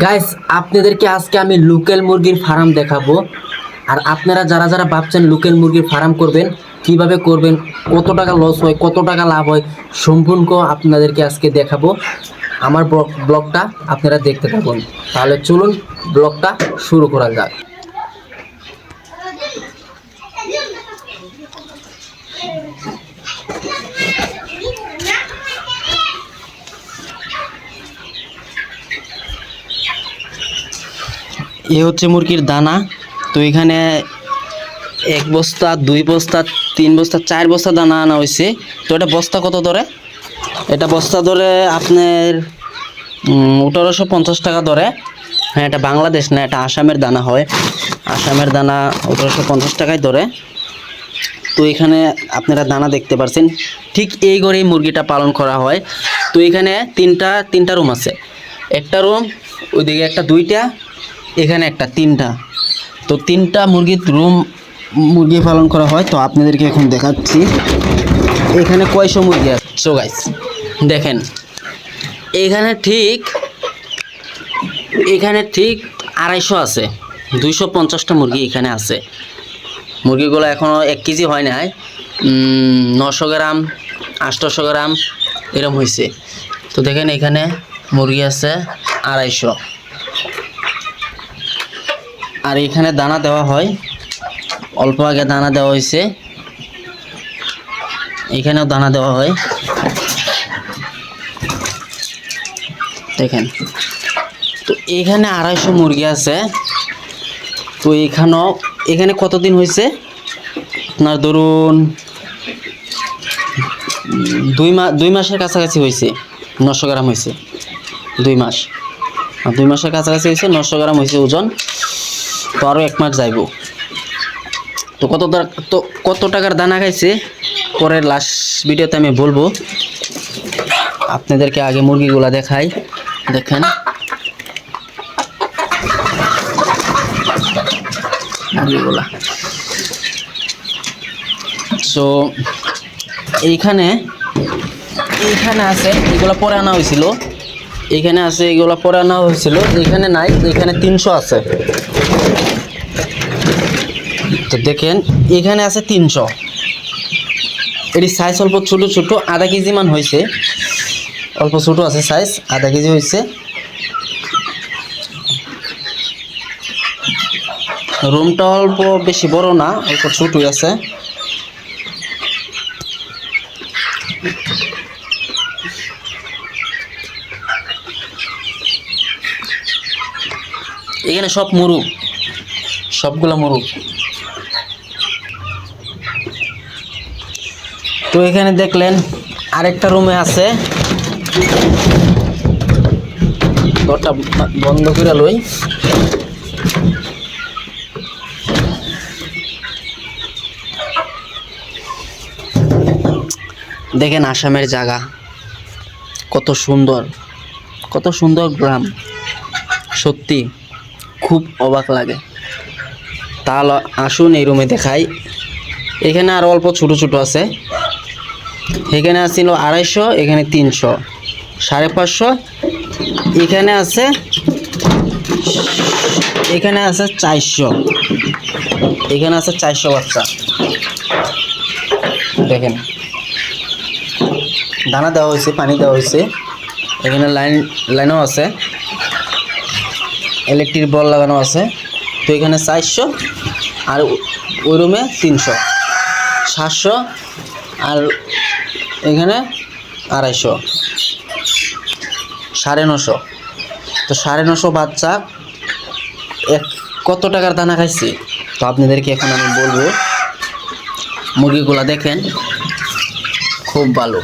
Guys আপনাদেরকে আজকে আমি লোকাল মুরগির ফার্ম দেখাবো। আর আপনারা যারা যারা ভাবছেন লোকাল মুরগির ফার্ম করবেন, কীভাবে করবেন, কত টাকা লস হয়, কত টাকা লাভ হয় সম্পূর্ণ আপনাদেরকে আজকে দেখাবো। আমার ব্লগ- ব্লগটা আপনারা দেখতে থাকুন। তাহলে চলুন ব্লগটা শুরু করা যাক। এ হচ্ছে মুরগির দানা। তো এখানে এক বস্তা, দুই বস্তা, তিন বস্তা, চার বস্তা দানা আনা হয়েছে। তো এটা বস্তা কত ধরে? এটা বস্তা ধরে আপনার আঠারোশো পঞ্চাশ টাকা ধরে। হ্যাঁ এটা বাংলাদেশ না, এটা আসামের দানা হয়। আসামের দানা আঠারোশো পঞ্চাশ টাকায় ধরে। তো এখানে আপনারা দানা দেখতে পাচ্ছেন ঠিক এই ঘরেই মুরগিটা পালন করা হয়। তো এখানে তিনটা তিনটা রুম আছে। একটা রুম, ওইদিকে একটা দুইটা এখানে একটা, তিনটা। তো তিনটা মুরগির রুম, মুরগি পালন করা হয়। তো আপনাদেরকে এখন দেখাচ্ছি। এখানে কয়শো মুরগি আছে? সো গাইস দেখেন। এখানে ঠিক এখানে ঠিক আড়াইশো আছে। দুইশো পঞ্চাশটা মুরগি এখানে আছে। মুরগিগুলো এখনও এক কেজি হয় নাই। নশো গ্রাম আটশোশো গ্রাম, এরম হয়েছে তো দেখেন এখানে মুরগি আছে আড়াইশো। আর এখানে দানা দেওয়া হয়। অল্প আগে দানা দেওয়া হয়েছে। এখানেও দানা দেওয়া হয়। দেখেন। তো এখানে আড়াইশো মুরগি আছে। তো এখানেও, এখানে কতদিন হয়েছে? আপনার ধরুন, দুই মাস দুই মাসের কাছাকাছি হয়েছে, নশো গ্রাম হয়েছে। দুই মাস। দুই মাসের কাছাকাছি হয়েছে, নশো গ্রাম হয়েছে ওজন। তো আরও এক মাস যাইব। তো কত তো কত টাকার দানা খাইছে? পরের লাস্ট ভিডিওতে আমি বলব। আপনাদেরকে আগে মুরগিগুলা দেখাই। দেখেন। মুরগিগুলা। সো এইখানে এইখানে আছে, এগুলো পরে আনা হয়েছিল। এখানে আছে, এগুলো পরে আনা হয়েছিল। এখানে নাই, এখানে তিনশো আছে। তো দেখেন, এখানে আছে তিনশো। এটি সাইজ অল্প ছোট ছোট, আধা কেজি মান হয়েছে। অল্প ছোট আছে সাইজ আধা কেজি হয়েছে। রুমটা অল্প বেশি বড় না, অল্প ছোটই আছে। এখানে সব মুরুগ সবগুলো মুরুগ তো এখানে দেখলেন আরেকটা রুমে আছে। ঘরটা বন্ধ করে লই। দেখেন আসামের জায়গা। কত সুন্দর কত সুন্দর গ্রাম। সত্যি খুব অবাক লাগে। তাহলে আসুন এই রুমে দেখাই। এখানে আর অল্প ছোট ছোট আছে। এখানে আছিল আড়াইশো, এখানে তিনশো। সাড়ে পাঁচশো। এখানে আছে এখানে আছে চারশো। এখানে আছে চারশো বাচ্চা। দেখেন। দানা দেওয়া হয়েছে, পানি দেওয়া হয়েছে। এখানে লাইন, লাইনও আছে। ইলেকট্রিক বল লাগানো আছে। তো এখানে চারশো আর ওই রুমে তিনশো। সাতশো আর এখানে আড়াইশো, সাড়ে নশো। তো সাড়ে নশো বাচ্চা, এক কত টাকার দানা খাইছি? তো আপনাদেরকে এখন আমি বলব, মুরগিগুলা দেখেন, খুব ভালো।